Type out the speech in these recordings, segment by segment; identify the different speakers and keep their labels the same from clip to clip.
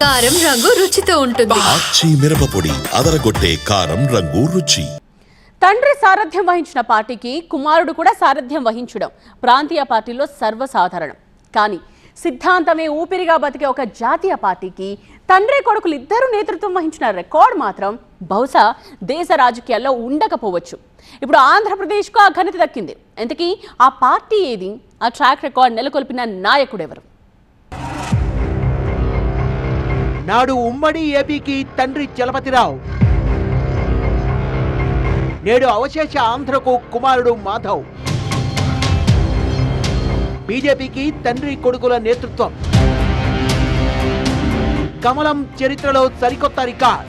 Speaker 1: కారం రంగు రుచితో ఉంటుంది.
Speaker 2: ఆచి మిరపపొడి అదరగొట్టే కారం రంగు రుచి.
Speaker 3: తండ్రి సారథ్యం వహించిన పార్టీకి కుమారుడు కూడా సారథ్యం వహించడం ప్రాంతీయ పార్టీలో సర్వసాధారణం. కానీ సిద్ధాంతమే ఊపిరిగా బతికే ఒక జాతీయ పార్టీకి తండ్రి కొడుకులు ఇద్దరు నేతృత్వం వహించిన రికార్డ్ మాత్రం బహుశా దేశ రాజకీయాల్లో ఉండకపోవచ్చు. ఇప్పుడు ఆంధ్రప్రదేశ్కు ఆ ఘనత దక్కింది. ఇంతకీ ఆ పార్టీ ఏది? ఆ ట్రాక్ రికార్డ్ నెలకొల్పిన నాయకుడెవరు?
Speaker 4: నాడు ఉమ్మడి ఏపీకి తండ్రి చలపతిరావు. నేడు అవశేష ఆంధ్రకు కుమారుడు మాధవ్. బీజేపీకి తండ్రి కొడుకుల నేతృత్వం. కమలం చరిత్రలో సరికొత్త రికార్డ్.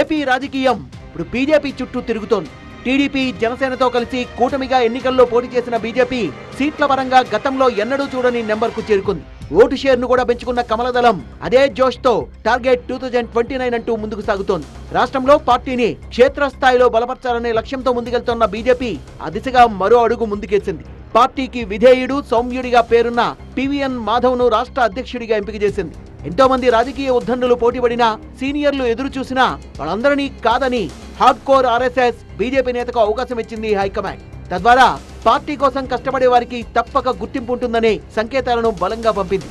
Speaker 4: ఏపీ రాజకీయం ఇప్పుడు బీజేపీ చుట్టూ తిరుగుతోంది. టీడీపీ జనసేనతో కలిసి కూటమిగా ఎన్నికల్లో పోటీ చేసిన బీజేపీ సీట్ల పరంగా గతంలో ఎన్నడూ చూడని నెంబర్కు చేరుకుంది. ఓటు షేర్ను కూడా పెంచుకున్న కమలదళం అదే జోష్తో target two thousand twenty nine అంటూ ముందుకు సాగుతోంది. రాష్ట్రంలో పార్టీని క్షేత్రస్థాయిలో బలపరచాలనే లక్ష్యంతో ముందుకెళ్తోన్న బీజేపీ ఆ దిశగా మరో అడుగు ముందుకేసింది. పార్టీకి విధేయుడు సౌమ్యుడిగా పేరున్న పివిఎన్ మాధవ్ను రాష్ట్ర అధ్యక్షుడిగా ఎంపిక చేసింది. ఎంతో మంది రాజకీయ ఉద్దండులు పోటీపడినా సీనియర్లు ఎదురు చూసినా వాళ్ళందరినీ కాదని హార్డ్ కోర్ ఆర్ఎస్ఎస్ బీజేపీ నేతకు అవకాశం ఇచ్చింది హైకమాండ్. తద్వారా పార్టీ కోసం కష్టపడే వారికి తప్పక గుర్తింపు ఉంటుందనే సంకేతాలను బలంగా పంపింది.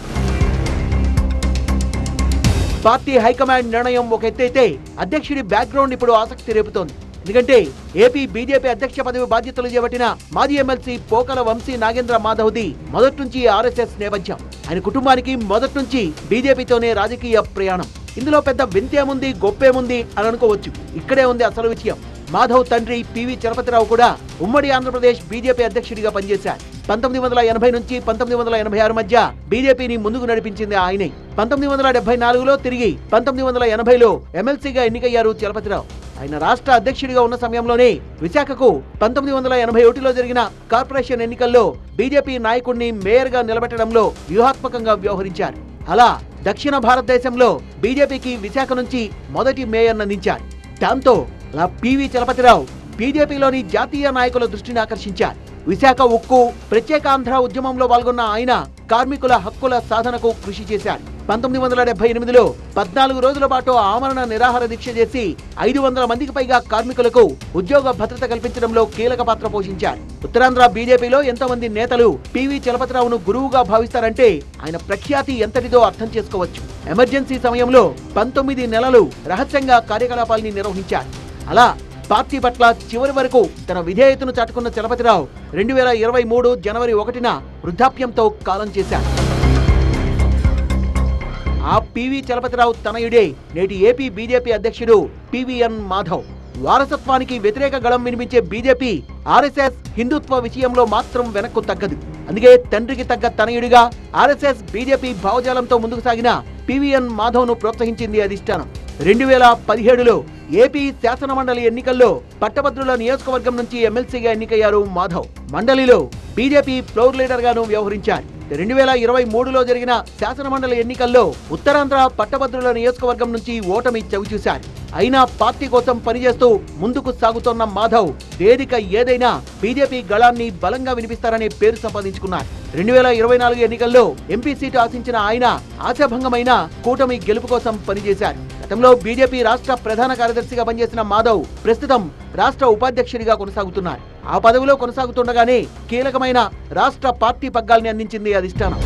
Speaker 4: పార్టీ హైకమాండ్ నిర్ణయం ఒక ఎత్తైతే అధ్యక్షుడి బ్యాక్గ్రౌండ్ ఇప్పుడు ఆసక్తి రేపుతోంది. ఎందుకంటే ఏపీ బీజేపీ అధ్యక్ష పదవి బాధ్యతలు చేపట్టిన మాజీ ఎమ్మెల్సీ పోకల వంశీ నాగేంద్ర మాధవ్ది మొదటి నుంచి ఆర్ఎస్ఎస్ నేపథ్యం. ఆయన కుటుంబానికి మొదటి నుంచి బీజేపీతోనే రాజకీయ ప్రయాణం. ఇందులో పెద్ద వింతేముంది గొప్పేముంది అని అనుకోవచ్చు. ఇక్కడే ఉంది అసలు విషయం. మాధవ్ తండ్రి పివి చలపతిరావు కూడా ఉమ్మడి ఆంధ్రప్రదేశ్ బీజేపీ అధ్యక్షుడిగా పనిచేశారు. పంతొమ్మిది వందల ఎనభై నుంచి పంతొమ్మిది వందల ఎనభై ఆరు మధ్య బీజేపీని ముందుకు నడిపించింది ఆయనే. పంతొమ్మిది వందల డెబ్బై నాలుగులో తిరిగి పంతొమ్మిది వందల ఎనభైలో ఎమ్మెల్సీగా ఎన్నికయ్యారు చలపతిరావు. ఆయన రాష్ట్ర అధ్యక్షుడిగా ఉన్న సమయంలోనే విశాఖకు పంతొమ్మిది వందల ఎనభై ఒకటిలో జరిగిన కార్పొరేషన్ ఎన్నికల్లో బీజేపీ నాయకుడిని మేయర్గా నిలబెట్టడంలో వ్యూహాత్మకంగా వ్యవహరించారు. అలా దక్షిణ భారతదేశంలో బీజేపీకి విశాఖ నుంచి మొదటి మేయర్ నందించారు దాంతో అలా పివి చలపతిరావు బీజేపీలోని జాతీయ నాయకుల దృష్టిని ఆకర్షించారు. విశాఖ ఉక్కు ప్రత్యేక ఆంధ్ర ఉద్యమంలో పాల్గొన్న ఆయన కార్మికుల హక్కుల సాధనకు కృషి చేశారు. పంతొమ్మిది వందల డెబ్బై ఎనిమిదిలో పద్నాలుగు రోజుల పాటు ఆమరణ నిరాహార దీక్ష చేసి ఐదు వందల మందికి పైగా కార్మికులకు ఉద్యోగ భద్రత కల్పించడంలో కీలక పాత్ర పోషించారు. ఉత్తరాంధ్ర బీజేపీలో ఎంతో మంది నేతలు పివి చలపతిరావును గురువుగా భావిస్తారంటే ఆయన ప్రఖ్యాతి ఎంతటిదో అర్థం చేసుకోవచ్చు. ఎమర్జెన్సీ సమయంలో పంతొమ్మిది నెలలు రహస్యంగా కార్యకలాపాల్ని నిర్వహించారు. అలా పార్టీ పట్ల చివరి వరకు తన విధేయతను చాటుకున్న చలపతిరావు రెండు వేల ఇరవై మూడు జనవరి ఒకటిన వృద్ధాప్యంతో కాలం చేశారు ఆ పివి చలపతిరావు తనయుడే నేటి ఏపీ బీజేపీ అధ్యక్షుడు పివిఎన్ మాధవ్. వారసత్వానికి వ్యతిరేక గళం వినిపించే బీజేపీ ఆర్ఎస్ఎస్ హిందుత్వ విషయంలో మాత్రం వెనక్కు తగ్గదు. అందుకే తండ్రికి తగ్గ తనయుడిగా ఆర్ఎస్ఎస్ బీజేపీ భావజాలంతో ముందుకు సాగిన పివిఎన్ మాధవ్ను ప్రోత్సహించింది అధిష్టానం. రెండు వేల పదిహేడులో ఏపీ శాసనమండలి ఎన్నికల్లో పట్టభద్రుల నియోజకవర్గం నుంచి ఎమ్మెల్సీగా ఎన్నికయ్యారు మాధవ్. మండలిలో బీజేపీ ఫ్లోర్ లీడర్ గాను వ్యవహరించారు. రెండు వేల ఇరవై మూడులో జరిగిన శాసనమండలి ఎన్నికల్లో ఉత్తరాంధ్ర పట్టభద్రుల నియోజకవర్గం నుంచి ఓటమి చవిచూశారు. అయినా పార్టీ కోసం పనిచేస్తూ ముందుకు సాగుతోన్న మాధవ్ వేదిక ఏదైనా బీజేపీ గళాన్ని బలంగా వినిపిస్తారనే పేరు సంపాదించుకున్నారు. రెండు వేల ఇరవై నాలుగు ఎన్నికల్లో ఎంపీ సీటు ఆశించిన ఆయన ఆశాభంగమైన కూటమి గెలుపు కోసం పనిచేశారు. గతంలో బీజేపీ రాష్ట్ర ప్రధాన కార్యదర్శిగా పనిచేసిన మాధవ్ ప్రస్తుతం రాష్ట్ర ఉపాధ్యక్షుడిగా కొనసాగుతున్నారు. ఆ పదవిలో కొనసాగుతుండగానే కీలకమైన రాష్ట్ర పార్టీ పగ్గాల్ని అందించింది అధిష్టానం.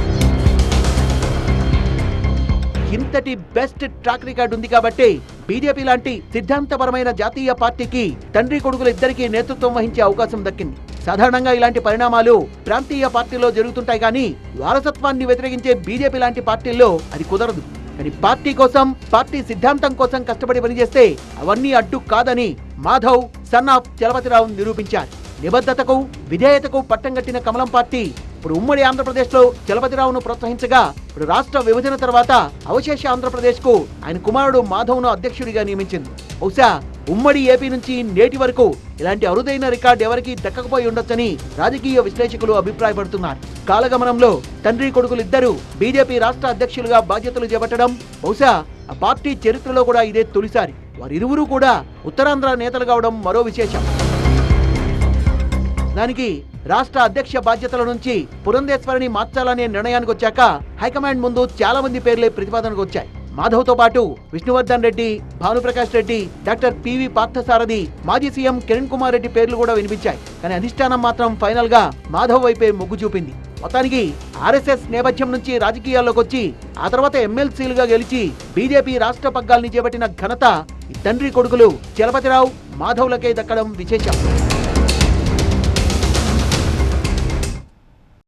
Speaker 4: ఇంతటి బెస్ట్ ట్రాక్ రికార్డ్ ఉంది కాబట్టి బీజేపీ లాంటి సిద్ధాంతపరమైన జాతీయ పార్టీకి తండ్రి కొడుకులు ఇద్దరికీ నేతృత్వం వహించే అవకాశం దక్కింది. సాధారణంగా ఇలాంటి పరిణామాలు ప్రాంతీయ పార్టీలో జరుగుతుంటాయి కానీ వారసత్వాన్ని వ్యతిరేకించే బీజేపీ లాంటి పార్టీల్లో అది కుదరదు. కానీ పార్టీ కోసం పార్టీ సిద్ధాంతం కోసం కష్టపడి పనిచేస్తే అవన్నీ అడ్డు కాదని మాధవ్ సన్ ఆఫ్ చలపతిరావు నిరూపించారు. నిబద్ధతకు విధేయతకు పట్టం కట్టిన కమలం పార్టీ ఇప్పుడు ఉమ్మడి ఆంధ్రప్రదేశ్లో చలపతిరావును ప్రోత్సహించగా ఇప్పుడు రాష్ట్ర విభజన తర్వాత అవశేష ఆంధ్రప్రదేశ్కు ఆయన కుమారుడు మాధవ్ను అధ్యక్షుడిగా నియమించింది. బహుశా ఉమ్మడి ఏపీ నుంచి నేటి వరకు ఇలాంటి అరుదైన రికార్డు ఎవరికీ దక్కకపోయి ఉండొచ్చని రాజకీయ విశ్లేషకులు అభిప్రాయపడుతున్నారు. కాలగమనంలో తండ్రి కొడుకులు ఇద్దరు బీజేపీ రాష్ట్ర అధ్యక్షులుగా బాధ్యతలు చేపట్టడం బహుశా ఆ పార్టీ చరిత్రలో కూడా ఇదే తొలిసారి. వారిరువురు కూడా ఉత్తరాంధ్ర నేతలు కావడం మరో విశేషం. దానికి రాష్ట్ర అధ్యక్ష బాధ్యతల నుంచి పురంధేశ్వరిని మార్చాలనే నిర్ణయానికి వచ్చాక హైకమాండ్ ముందు చాలా మంది పేర్లే ప్రతిపాదనకు వచ్చాయి మాధవ్తో పాటు విష్ణువర్ధన్ రెడ్డి భానుప్రకాష్ రెడ్డి డాక్టర్ పివి పార్థసారథి మాజీ సీఎం కిరణ్ కుమార్ రెడ్డి పేర్లు కూడా వినిపించాయి. కానీ అధిష్టానం మాత్రం ఫైనల్గా మాధవ్ వైపే మొగ్గు చూపింది. మొత్తానికి ఆర్ఎస్ఎస్ నేపథ్యం నుంచి రాజకీయాల్లోకి వచ్చి ఆ తర్వాత ఎమ్మెల్సీలుగా గెలిచి బీజేపీ రాష్ట్ర పగ్గాల్ని చేపట్టిన ఘనత తండ్రి కొడుకులు చలపతిరావు మాధవ్లకే దక్కడం విశేషం.